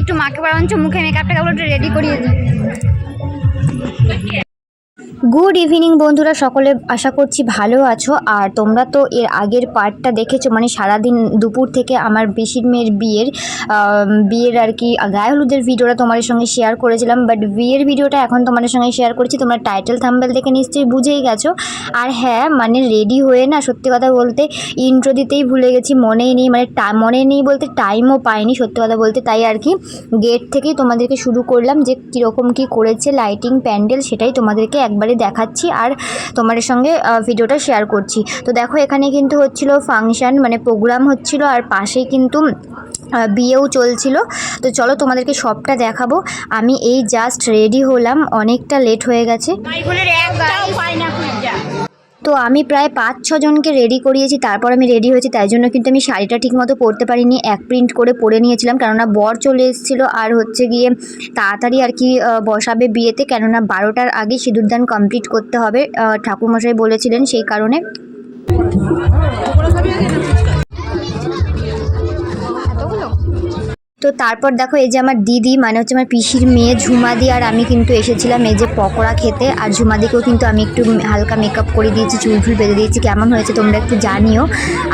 একটু মাকে বরঞ্চ মুখে মেকআপটা একটু রেডি করিয়ে দিই। গুড ইভিনিং বন্ধুরা। সকলে আশা করছি ভালো আছো। আর তোমরা তো এর আগের পার্টটা দেখেছ মানে সারাদিন দুপুর থেকে আমার বেশির মেয়ের বিয়ের বিয়ের আর কি গায়ে হলুদের ভিডিওটা তোমাদের সঙ্গে শেয়ার করেছিলাম। বাট বিয়ের ভিডিওটা এখন তোমাদের সঙ্গে শেয়ার করছি। তোমরা টাইটেল থাম্বেল দেখে নিশ্চয়ই বুঝেই গেছো। আর হ্যাঁ মানে রেডি হয়ে না, সত্যি কথা বলতে ইন্ট্রো দিতেই ভুলে গেছি, মনেই নেই। মানে মনে নেই বলতে টাইমও পাইনি, সত্যি কথা বলতে। তাই আর কি গেট থেকেই তোমাদেরকে শুরু করলাম যে কীরকম কী করেছে লাইটিং প্যান্ডেল সেটাই তোমাদেরকে একবারে দেখাচ্ছি আর তোমার সঙ্গে ভিডিওটা শেয়ার করছি। তো দেখো, এখানে কিন্তু হচ্ছিল ফাংশান মানে প্রোগ্রাম হচ্ছিল আর পাশেই কিন্তু বিয়েও চলছিল। তো চলো তোমাদেরকে সবটা দেখাবো। আমি এই জাস্ট রেডি হলাম, অনেকটা লেট হয়ে গেছে। তো আমি প্রায় পাঁচ ছজনকে রেডি করিয়েছি, তারপর আমি রেডি হয়েছি, তাই জন্য কিন্তু আমি শাড়িটা ঠিকমতো পরতে পারিনি। এক প্রিন্ট করে পরে নিয়েছিলাম, কেননা বর চলে এসেছিল আর হচ্ছে গিয়ে তাড়াতাড়ি আর কি বসাবে বিয়েতে, কেননা বারোটার আগে সিঁদুরদান কমপ্লিট করতে হবে ঠাকুরমশাই বলেছিলেন সেই কারণে। তো তারপর দেখো এই যে আমার দিদি মানে হচ্ছে আমার পিসির মেয়ে ঝুমাদি আর আমি কিন্তু এসেছিলাম এই যে পকোড়া খেতে। আর ঝুমাদিকেও কিন্তু আমি একটু হালকা মেকআপ করে দিয়েছি, চুল ফুল বেঁধে দিয়েছি। কেমন হয়েছে তোমরা একটু জানিও।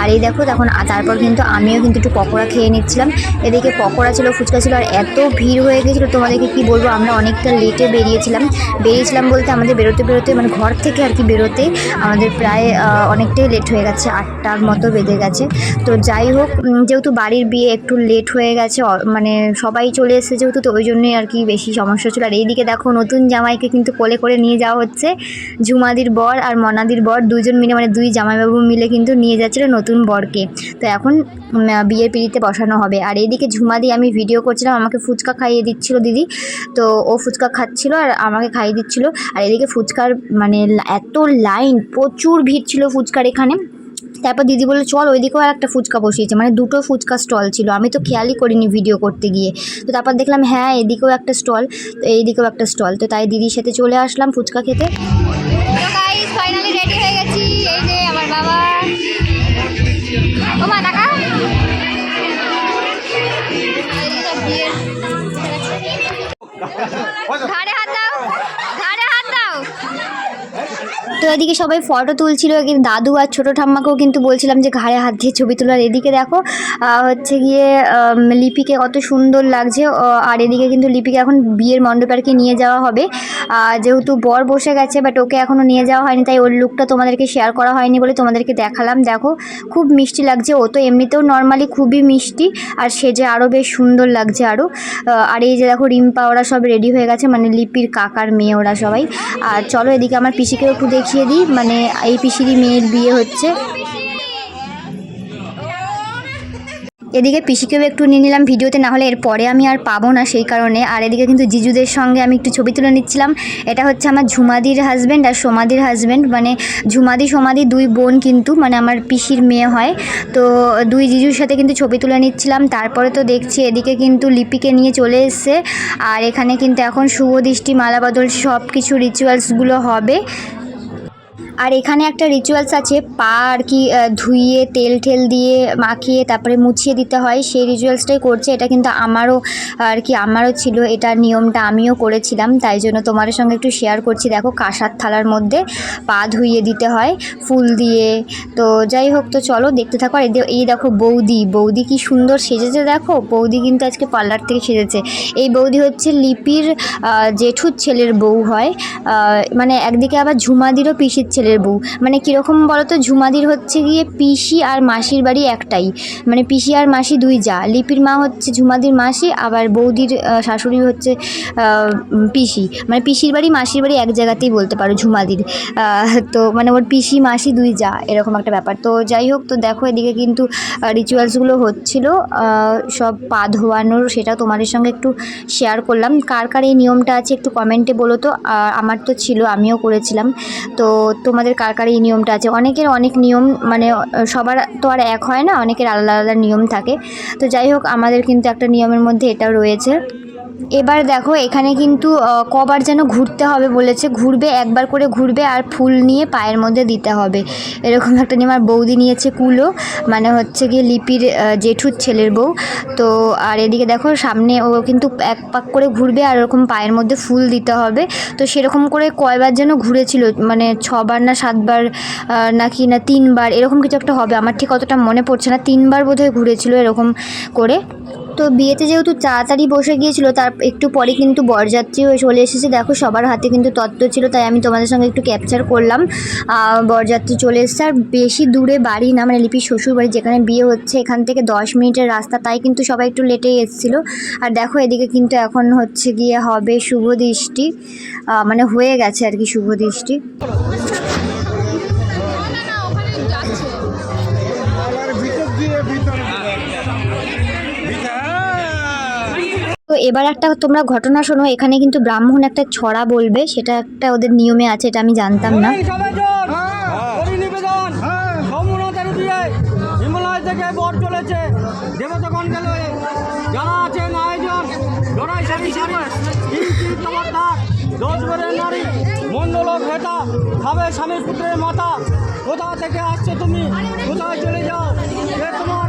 আর এই দেখো তখন তারপর কিন্তু আমিও কিন্তু একটু পকোড়া খেয়ে নিচ্ছিলাম। এদিকে পকোড়া ছিল, ফুচকা ছিল, আর এত ভিড় হয়ে গেছিল, তোমাদেরকে কি বলব? আমরা অনেকটা লেটে বেরিয়েছিলাম। বেরিয়েছিলাম বলতে আমাদের বেরোতে বেরোতে মানে ঘর থেকে আর কি বেরোতে আমাদের প্রায় অনেকটাই লেট হয়ে গেছে, আটটার মতো বেঁধে গেছে। তো যাই হোক যেহেতু বাড়ির বিয়ে একটু লেট হয়ে গেছে মানে সবাই চলে এসেছে যেহেতু, তো ওই জন্যই আর কি বেশি সমস্যা ছিল আর এইদিকে দেখো, নতুন জামাইকে কিন্তু কোলে করে নিয়ে যাওয়া হচ্ছে। ঝুমাদির বর আর মনাদির বর দুজন মিলে মানে দুই জামাইবাবু মিলে কিন্তু নিয়ে যাচ্ছিল নতুন বরকে। তো এখন বিয়ের পিড়িতে বসানো হবে। আর এইদিকে ঝুমাদি আমি ভিডিও করছিলাম, আমাকে ফুচকা খাইয়ে দিচ্ছিল দিদি। তো ও ফুচকা খাচ্ছিল আর আমাকে খাইয়ে দিচ্ছিল। আর এদিকে ফুচকার মানে এত লাইন, প্রচুর ভিড় ছিল ফুচকার এখানে। তারপর দিদি বলল, চল ওইদিকেও আর একটা ফুচকা বসিয়েছে। মানে দুটো ফুচকা স্টল ছিল। আমি তো খেয়ালই করিনি ভিডিও করতে গিয়ে। তো তারপর দেখলাম হ্যাঁ এদিকেও একটা স্টল তো এইদিকেও একটা স্টল তো তাই দিদির সাথে চলে আসলাম ফুচকা খেতে। ফাইনালি হাত ঘাড়ে হাত দাও তো এদিকে সবাই ফটো তুলছিল দাদু আর ছোটো ঠাম্মাকেও কিন্তু বলছিলাম যে ঘাড়ে হাত দিয়ে ছবি তোলার। এদিকে দেখো হচ্ছে গিয়ে লিপিকে কত সুন্দর লাগছে। আর এদিকে কিন্তু লিপিকে এখন বিয়ের মণ্ডপে নিয়ে যাওয়া হবে। যেহেতু বর বসে গেছে বাট ওকে এখনও নিয়ে যাওয়া হয়নি, তাই ওর লুকটা তোমাদেরকে শেয়ার করা হয়নি বলে তোমাদেরকে দেখালাম। দেখো, খুব মিষ্টি লাগছে। ও তো এমনিতেও নর্মালি খুবই মিষ্টি, আর সেজে আরও বেশ সুন্দর লাগছে আরও আর এই যে দেখো, রিম্পা, ওরা সব রেডি হয়ে গেছে মানে লিপির কাকার মেয়ে ওরা সবাই। আর চলো এদিকে আমার পিসিকেও একটু দেখিয়ে দিই মানে এই পিসিরই মেয়ের বিয়ে হচ্ছে। এদিকে পিসিকেও একটু নিয়ে নিলাম ভিডিওতে না হলে এর পরে আমি আর পাবো না সেই কারণে। আর এদিকে কিন্তু জিজুদের সঙ্গে আমি একটু ছবি তুলে নিচ্ছিলাম। এটা হচ্ছে আমার ঝুমাদির হাজব্যান্ড আর সোমাদির হাজব্যান্ড মানে ঝুমাদি, সোমাদি দুই বোন কিন্তু মানে আমার পিসির মেয়ে হয়। তো দুই জিজুর সাথে কিন্তু ছবি তুলে নিচ্ছিলাম। তারপরে তো দেখছি এদিকে কিন্তু লিপিকে নিয়ে চলে এসছে। আর এখানে কিন্তু এখন শুভ দৃষ্টি, মালা বদল সব কিছু রিচুয়ালসগুলো হবে। আর এখানে একটা রিচুয়ালস আছে, পা আর কি ধুইয়ে, তেল ঠেল দিয়ে মাখিয়ে তারপরে মুছিয়ে দিতে হয়। সেই রিচুয়ালসটাই করছে, এটা কিন্তু আমারও, আর কি, আমারও ছিল এটা নিয়মটা, আমিও করেছিলাম। তাই জন্য তোমাদের সঙ্গে একটু শেয়ার করছি। দেখো, কাঁসার থালার মধ্যে পা ধুইয়ে দিতে হয়, ফুল দিয়ে। তো যাই হোক, তো চলো দেখতে থাকো। আর এই দেখো বৌদি বৌদি কি সুন্দর সেজেছে, দেখো? বৌদি কিন্তু আজকে পার্লার থেকে সেজেছে। এই বৌদি হচ্ছে লিপির জেঠুর ছেলের বউ হয়। মানে একদিকে আবার ঝুমাদিরও পিসির ছেলের বউ মানে কীরকম বলো তো ঝুমাদির হচ্ছে গিয়ে পিসি আর মাসির বাড়ি একটাই। মানে পিসি আর মাসি দুই যা। লিপির মা হচ্ছে ঝুমাদির মাসি, আবার বৌদির শাশুড়ি হচ্ছে পিসি। মানে পিসির বাড়ি, মাসির বাড়ি এক জায়গাতেই বলতে পারো ঝুমাদির। তো মানে ওর পিসি, মাসি দুই যা, এরকম একটা ব্যাপার। তো যাই হোক, তো দেখো এদিকে কিন্তু রিচুয়ালসগুলো হচ্ছিল। সব পা ধোয়ানোর সেটা তোমাদের সঙ্গে একটু শেয়ার করলাম। কার কার এই নিয়মটা আছে একটু কমেন্টে বলো তো। আমার তো ছিল, আমিও করেছিলাম। তো তো তোমাদের কার কার এই নিয়মটা আছে? অনেকের অনেক নিয়ম মানে সবার তো আর এক হয় না, অনেকের আলাদা আলাদা নিয়ম থাকে। তো যাই হোক, আমাদের কিন্তু একটা নিয়মের মধ্যে এটাও রয়েছে। এবার দেখো, এখানে কিন্তু কবার যেন ঘুরতে হবে বলেছে। ঘুরবে, একবার করে ঘুরবে আর ফুল নিয়ে পায়ের মধ্যে দিতে হবে। এরকম একটা নিয়ে আমার বৌদি নিয়েছে কুলো মানে হচ্ছে গিয়ে লিপির জেঠুর ছেলের বউ। তো, আর এদিকে দেখো, সামনে ও কিন্তু এক পাক করে ঘুরবে আর ওরকম পায়ের মধ্যে ফুল দিতে হবে। তো সেরকম করে কয়বার যেন ঘুরেছিল মানে ছবার না সাতবার নাকি না তিনবার, এরকম কিছু একটা হবে। আমার ঠিক অতটা মনে পড়ছে না। তিনবার বোধহয় ঘুরেছিল এরকম করে। তো বিয়েতে যেহেতু তাড়াতাড়ি বসে গিয়েছিল, তার একটু পরে কিন্তু বরযাত্রী চলে এসেছে। দেখো, সবার হাতে কিন্তু তত্ত্ব ছিল, তাই আমি তোমাদের সঙ্গে একটু ক্যাপচার করলাম। বরযাত্রী চলে এসেছে। আর বেশি দূরে বাড়ি না মানে লিপির শ্বশুর বাড়ি যেখানে বিয়ে হচ্ছে, এখান থেকে দশ মিনিটের রাস্তা, তাই কিন্তু সবাই একটু লেটেই এসেছিল। আর দেখো, এদিকে কিন্তু এখন হচ্ছে গিয়ে হবে শুভ দৃষ্টি। মানে হয়ে গেছে আর কি শুভ দৃষ্টি। তো এবার একটা তোমরা ঘটনা শোনো এখানে কিন্তু ব্রাহ্মণ একটা ছড়া বলবে সেটা একটা ওদের নিয়মে আছে এটা আমি জানতাম না। এই সবাই জন হরি নিবেদন! সমুনাথের দিয়ে হিমালয় থেকে বর চলেছে দেবতাগণ গেল যারা আছেন আয়োজন লড়াই সারি সারি কিঞ্চিত তোমার ডাক দোষ করে নারী মণ্ডল ভেতা খাবে স্বামী পুত্রের মাতা কোথা থেকে আসছো তুমি? কোথায় চলে যাও? তোমার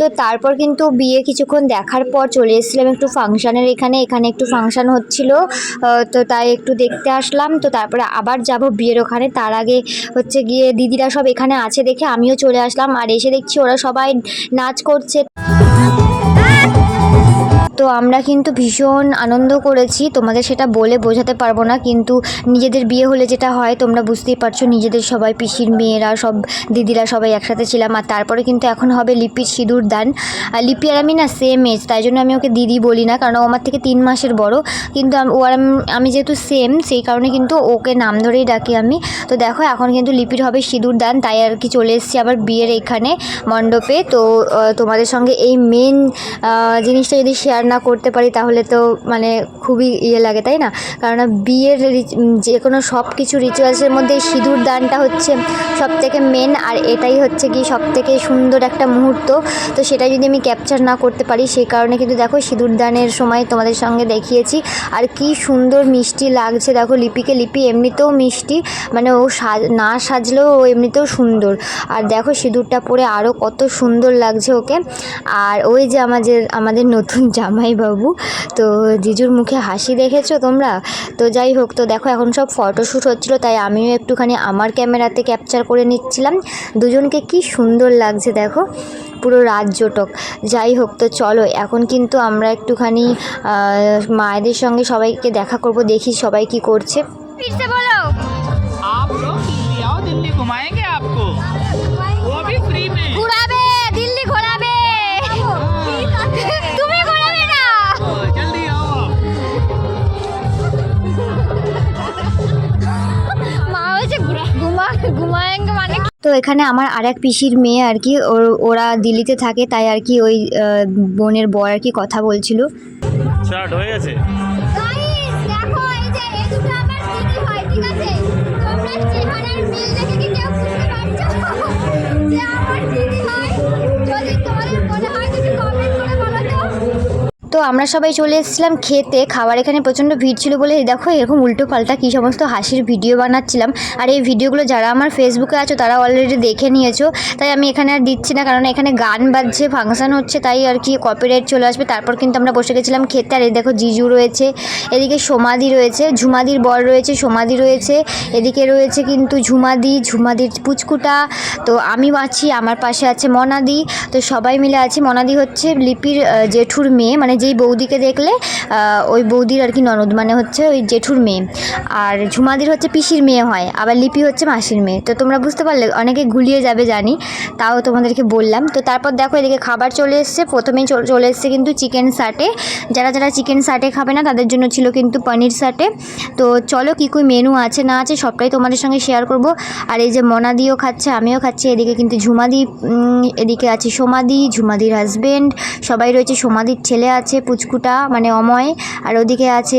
তো তারপর কিন্তু বিয়ে কিছুক্ষণ দেখার পর চলে এসেছিলাম একটু ফাংশানের এখানে এখানে একটু ফাংশান হচ্ছিল তো তাই একটু দেখতে আসলাম। তো তারপরে আবার যাব বিয়ের ওখানে। তার আগে হচ্ছে গিয়ে দিদিরা সব এখানে আছে দেখে আমিও চলে আসলাম। আর এসে দেখছি ওরা সবাই নাচ করছে। তো আমরা কিন্তু ভীষণ আনন্দ করেছি। তোমাদের সেটা বলে বোঝাতে পারব না, কিন্তু নিজেদের বিয়ে হলে যেটা হয়, তোমরা বুঝতেই পারছ, নিজেদের সবাই পিসির মেয়েরা, সব দিদিরা সবাই একসাথে ছিলাম, আর তারপরে কিন্তু এখন হবে লিপির সিঁদুর দান। আর লিপি আর আমি না সেম এজ তাই জন্য আমি ওকে দিদি বলি না, কারণ ও আমার থেকে তিন মাসের বড়। কিন্তু ও আর আমি যেহেতু সেম সেই কারণে কিন্তু ওকে নাম ধরেই ডাকি আমি। তো দেখো, এখন কিন্তু লিপির হবে সিঁদুর দান, তাই আর কি চলে এসেছি আবার বিয়ের এখানে মণ্ডপে। তো তোমাদের সঙ্গে এই মেন জিনিসটা যদি শেয়ার না করতে পারি, তাহলে তো মানে খুবই ইয়ে লাগে, তাই না? কারণ বিয়ের যে কোনো সব কিছু রিচুয়ালসের মধ্যে সিঁদুর দানটা হচ্ছে সব থেকে মেন আর এটাই হচ্ছে কি সব থেকে সুন্দর একটা মুহূর্ত। তো সেটা যদি আমি ক্যাপচার না করতে পারি, সেই কারণে কিন্তু দেখো সিঁদুর দানের সময় তোমাদের সঙ্গে দেখিয়েছি। আর কি সুন্দর মিষ্টি লাগছে, দেখো লিপিকে লিপি এমনিতেও মিষ্টি মানে ও সাজ, না সাজলেও ও এমনিতেও সুন্দর। আর দেখো সিঁদুরটা পরে আরও কত সুন্দর লাগছে ওকে। আর ওই যে আমাদের আমাদের নতুন জামাইবাবু। তো জিজুর মুখে হাসি দেখেছ তোমরা? তো যাই হোক, তো দেখো এখন সব ফটোশ্যুট হচ্ছিল, তাই আমিও একটুখানি আমার ক্যামেরাতে ক্যাপচার করে নিচ্ছিলাম। দুজনকে কি সুন্দর লাগছে দেখো, পুরো রাজ্যটক যাই হোক, তো চলো, এখন কিন্তু আমরা একটুখানি মায়েদের সঙ্গে সবাইকে দেখা করব, দেখি সবাই কি করছে। তো এখানে আমার আর এক পিসির মেয়ে আর কি ওর- ওরা দিল্লিতে থাকে তাই আর কি ওই বোনের বর আর কি কথা বলছিল। হয়ে গেছে। গাইস দেখো এই যে এই দুটো আমার দিদি হয় ঠিক আছে? তোমরা চেহারার মিল দেখে কি কেউ বুঝতে পারছ? যে আমার দিদি হয়? যদি তোমাদের মনে হয় তুমি কমেন্ট করে বলো। তো আমরা সবাই চলে এসেছিলাম খেতে। খাবার এখানে প্রচণ্ড ভিড় ছিল বলে দেখো, এরকম উল্টো পাল্টা কী সমস্ত হাসির ভিডিও বানাচ্ছিলাম। আর এই ভিডিওগুলো যারা আমার ফেসবুকে আছো, তারা অলরেডি দেখে নিয়েছো। তাই আমি এখানে আর দিচ্ছি না, কারণ এখানে গান বাজছে ফাংশন হচ্ছে, তাই আর কি কপিরাইট চলে আসবে। তারপর কিন্তু আমরা বসে গেছিলাম খেতে। আর এই দেখো জিজু রয়েছে, এদিকে সোমাদি রয়েছে, ঝুমাদির বর রয়েছে, সোমাদি রয়েছে, এদিকে রয়েছে কিন্তু ঝুমাদি, ঝুমাদির পুচকুটা। তো আমি আছি, আমার পাশে আছে মনাদি। তো সবাই মিলে আছি, মনাদি হচ্ছে লিপির জেঠুর মেয়ে মানে যে যেই বৌদিকে দেখলে ওই বৌদির আর কি ননদ মানে হচ্ছে ওই জেঠুর মেয়ে। আর ঝুমাদির হচ্ছে পিসির মেয়ে হয়, আবার লিপি হচ্ছে মাসির মেয়ে। তো তোমরা বুঝতে পারলে, অনেকে গুলিয়ে যাবে, জানি। তাও তোমাদেরকে বললাম। তো তারপর দেখো, এদিকে খাবার চলে এসছে। প্রথমেই চল- এসছে কিন্তু চিকেন সাটে। যারা যারা চিকেন সাটে খাবে না, তাদের জন্য ছিল কিন্তু পনির সাটে। তো চলো, কী কী মেনু আছে, না আছে, সবটাই তোমাদের সঙ্গে শেয়ার করব। আর এই যে মনাদিও খাচ্ছে, আমিও খাচ্ছি। এদিকে কিন্তু ঝুমাদি এদিকে আছে সোমাদি, ঝুমাদির হাজবেন্ড সবাই রয়েছে, সোমাদির ছেলে আছে। পুচকুটা মানে অময়, আর ওদিকে আছে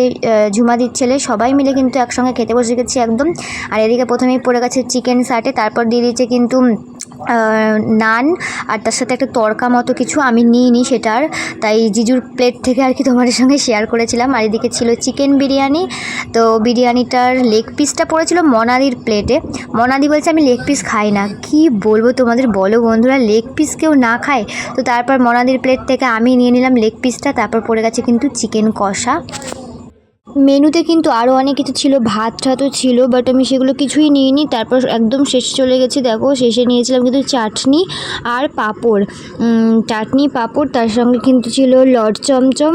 ঝুমাদির ছেলে, সবাই মিলে কিন্তু একসঙ্গে খেতে বসে গেছি একদম। আর এদিকে প্রথমেই পড়ে গেছে চিকেন সাটে তারপর দিয়ে দিয়েছে কিন্তু নান আর তার সাথে একটা তরকা মতো কিছু আমি নিইনি সেটার। তাই জিজুর প্লেট থেকে আর কি তোমাদের সঙ্গে শেয়ার করেছিলাম। আর এদিকে ছিল চিকেন বিরিয়ানি। তো বিরিয়ানিটার লেগ পিসটা পড়েছিল মনাদির প্লেটে মনাদি বলছে, আমি লেগ পিস খাই না। কি বলব তোমাদের? বলো বন্ধুরা লেগ পিস কেউ না খায়। তো তারপর মনাদির প্লেট থেকে আমি নিয়ে নিলাম লেগ পিসটা তারপর পড়ে গেছে কিন্তু চিকেন কষা। মেনুতে কিন্তু আরও অনেক কিছু ছিল, ভাত ঠাতও ছিল বাট আমি সেগুলো কিছুই নিইনি। তারপর একদম শেষে চলে গেছি, দেখো, শেষে নিয়েছিলাম কিন্তু চাটনি আর পাঁপড়। চাটনি, পাঁপড়, তার সঙ্গে কিন্তু ছিল লড চমচম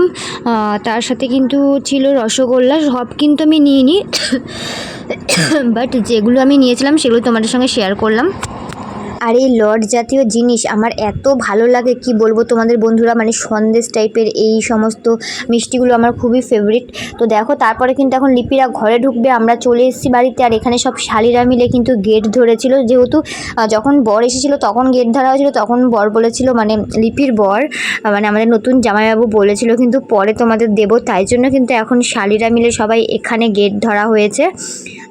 তার সাথে কিন্তু ছিল রসগোল্লা, সব কিন্তু আমি নিইনি। বাট যেগুলো আমি নিয়েছিলাম, সেগুলো তোমাদের সঙ্গে শেয়ার করলাম। আর এই লড জাতীয় জিনিস আমার এত ভালো লাগে, কি বলব তোমাদের বন্ধুরা? মানে সন্দেশ টাইপের এই সমস্ত মিষ্টিগুলো আমার খুবই ফেভারিট তো দেখো, তারপরে কিন্তু এখন লিপিরা ঘরে ঢুকবে, আমরা চলে এসেছি বাড়িতে। আর এখানে সব শালিরা মিলে কিন্তু গেট ধরেছিল। যেহেতু যখন বর এসেছিল, তখন গেট ধরা হয়েছিল, তখন বর বলেছিল মানে লিপির বর মানে আমাদের নতুন জামাইবাবু বলেছিল কিন্তু পরে তোমাদের দেবো। তাই জন্য কিন্তু এখন শালিরা মিলে সবাই এখানে গেট ধরা হয়েছে।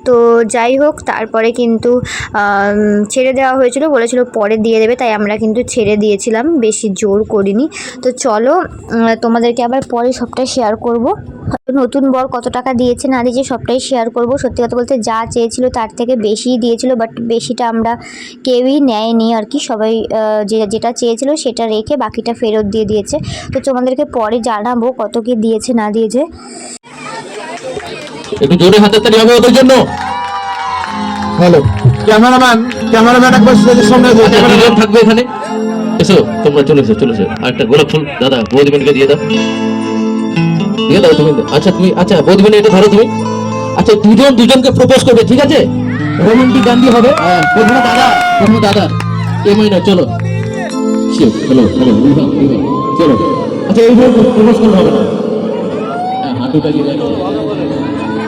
তো যাই হোক, তারপরে কিন্তু ছেড়ে দেওয়া হয়েছিল, বলেছিল পরে দিয়ে দেবে, তাই আমরা কিন্তু ছেড়ে দিয়েছিলাম, বেশি জোর করিনি। তো চলো তোমাদেরকে আবার পরে সবটাই শেয়ার করব। নতুন বর কত টাকা দিয়েছে না দিয়েছে সবটাই শেয়ার করব। সত্যি কথা বলতে যা চেয়েছিল তার থেকে বেশিই দিয়েছিল বাট বেশিটা আমরা কেউই নেয়নি আর কি। সবাই যেটা চেয়েছিল সেটা রেখে বাকিটা ফেরত দিয়ে দিয়েছে। তো তোমাদেরকে পরে জানাব কত কি দিয়েছে না দিয়েছে। একটু জোরে হাতের তালি হবে ওদের জন্য। হ্যালো। ক্যামেরাম্যান ক্যামেরাম্যান একবার স্টেজের সামনে থাকবে এখানে। এসো তোমরা চলে এসো চলে এসো। আর একটা গোলাপ ফুল। দাদা বৌদিবেনকে দিয়ে দাও। দিয়ে দাও তুমি। আচ্ছা তুমি আচ্ছা বৌদিবেন এটা ধরো তুমি। আচ্ছা দুজন দুজনকে প্রপোজ করবে ঠিক আছে? রোমান্টিক গান্ধী হবে। প্রথমে দাদা। প্রথমে দাদা এ মাইনা চলো। হ্যালো চলো আচ্ছা এইভাবে প্রপোজ করলে হবে না। হ্যাঁ হাঁটুটা দিয়ে।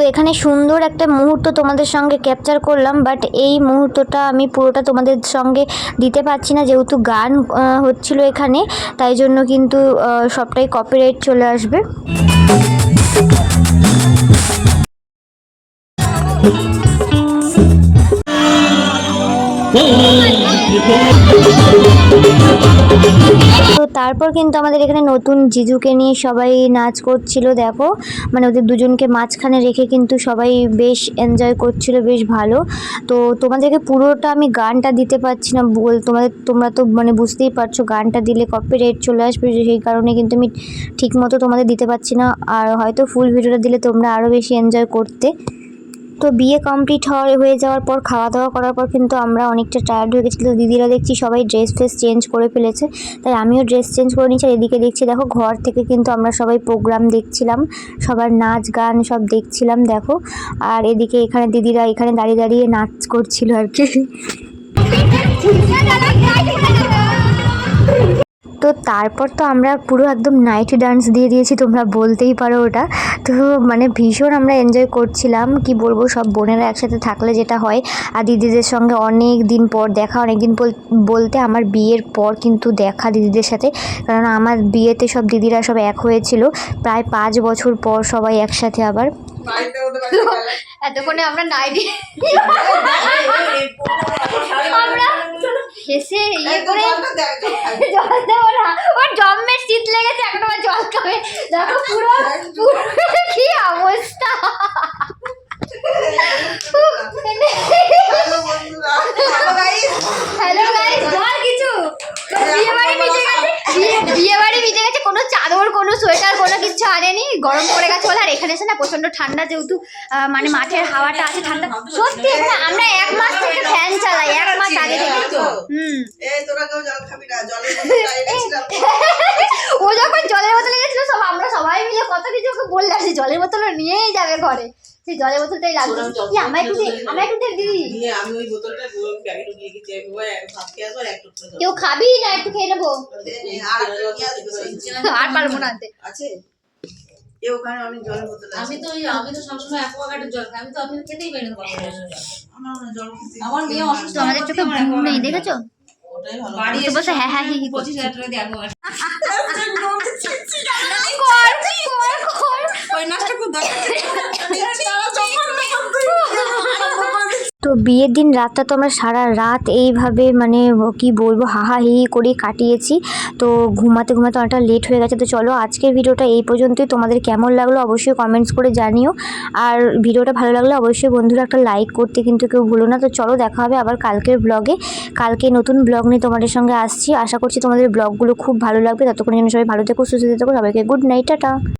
তো এখানে সুন্দর একটা মুহূর্ত তোমাদের সঙ্গে ক্যাপচার করলাম বাট এই মুহূর্তটা আমি পুরোটা তোমাদের সঙ্গে দিতে পারছি না, যেহেতু গান হচ্ছিল এখানে, তাই জন্য কিন্তু সবটাই কপিরাইট চলে আসবে। তো তারপর কিন্তু আমাদের এখানে নতুন জিজুকে নিয়ে সবাই নাচ করছিল, দেখো। মানে ওদের দুজনকে মাঝখানে রেখে কিন্তু সবাই বেশ এনজয় করছিল, বেশ ভালো। তো তোমাদেরকে পুরোটা আমি গানটা দিতে পারছি না বল, তোমাদের, তোমরা তো মানে বুঝতেই পারছ, গানটা দিলে কপিরাইট চলে আসবে সেই কারণে কিন্তু আমি ঠিক মতো তোমাদের দিতে পারছি না। আর হয়তো ফুল ভিডিওটা দিলে তোমরা আরও বেশি এনজয় করতে। তো বিয়ে কমপ্লিট হওয়ার হয়ে যাওয়ার পর খাওয়া দাওয়া করার পর কিন্তু আমরা অনেকটা টায়ার্ড হয়ে গেছিল দিদিরা দেখছি সবাই ড্রেস ফ্রেস চেঞ্জ করে ফেলেছে। তাই আমিও ড্রেস চেঞ্জ করে আর এদিকে দেখছি, দেখো, ঘর থেকে কিন্তু আমরা সবাই প্রোগ্রাম দেখছিলাম। সবার নাচ, গান সব দেখছিলাম, দেখো। আর এদিকে এখানে দিদিরা এখানে দাঁড়িয়ে দাঁড়িয়ে নাচ করছিল আর কি। তো তারপর তো আমরা পুরো একদম নাইট ডান্স দিয়ে দিয়েছি তোমরা বলতেই পারো ওটা। তো মানে ভীষণ আমরা এনজয় করছিলাম কি বলব সব বোনেরা একসাথে থাকলে যেটা হয়। আর দিদিদের সঙ্গে অনেক দিন পর দেখা অনেক দিন বল- বলতে আমার বিয়ের পর কিন্তু দেখা দিদিদের সাথে। কারণ আমার বিয়েতে সব দিদিরা সব এক হয়েছিল প্রায় পাঁচ বছর পর সবাই একসাথে আবার। এতক্ষণে আমরা নাইটি আমরা হেসে ইয়ে করে জল দেবো না ওর জম্মের শীত লেগেছে এখন আমার জল খাবে দেখো পুরো পুরো কি অবস্থা। হ্যালো গাইস বল কিছু। তোর বিয়ে চাদর কোনো সোয়েটার কোনো কিছু আনেনি গরম পড়ে গেছে বলে আর এখানে এসে না প্রচণ্ড ঠান্ডা যেহেতু মানে মাঠের হাওয়াটা আছে ঠান্ডা। সত্যি এখানে আমরা এক মাস থেকে ফ্যান চালাই এক মাস আগে থেকে। হুম। ও যখন জলের বোতলে গেছিল সব আমরা সবাই মিলে কত কিছু ওকে বললাম যে জলের বোতল নিয়েই যাবে ঘরে। সেই জলের বোতলটাই লাগবে কি আমার একটু দে একটু দে দিদি আমি ওই বোতলটা প্যাকেটে গেছি কেউ খাবি না একটু খেয়ে নেব আর পারব না আনতে আছে এ জলের বোতল আমি তো আমি তো সবসময় অ্যাকোয়াগার্ডের জল খাই আমি তো আপনি খেতেই পারি না আমার জল আমার মেয়ে অসুস্থ আমাদের চোখে ঘুম নেই দেখেছ বাড়ি বসে হ্যাঁ হ্যাঁ হি হি পঁচিশ হাজার টাকা দিয়ে অ্যাকোয়াগার্ড বিয়ের দিন রাতটা তো আমরা সারা রাত এইভাবে মানে কি বলব হাহা হি করে কাটিয়েছি। তো ঘুমাতে ঘুমাতে অনেকটা লেট হয়ে গেছে। তো চলো আজকের ভিডিওটা এই পর্যন্তই। তোমাদের কেমন লাগল অবশ্যই কমেন্টস করে জানিও। আর ভিডিওটা ভালো লাগলে অবশ্যই বন্ধুরা একটা লাইক করতে কিন্তু কেউ ভুলো না। তো চলো দেখা হবে আবার কালকের ব্লগে কালকে নতুন ব্লগ নিয়ে তোমাদের সঙ্গে আসছি। আশা করছি তোমাদের ব্লগগুলো খুব ভালো লাগবে। ততক্ষণ জন্য সবাই ভালো থেকো, সুস্থ থেকো, সবাইকে গুড নাইট টাটা।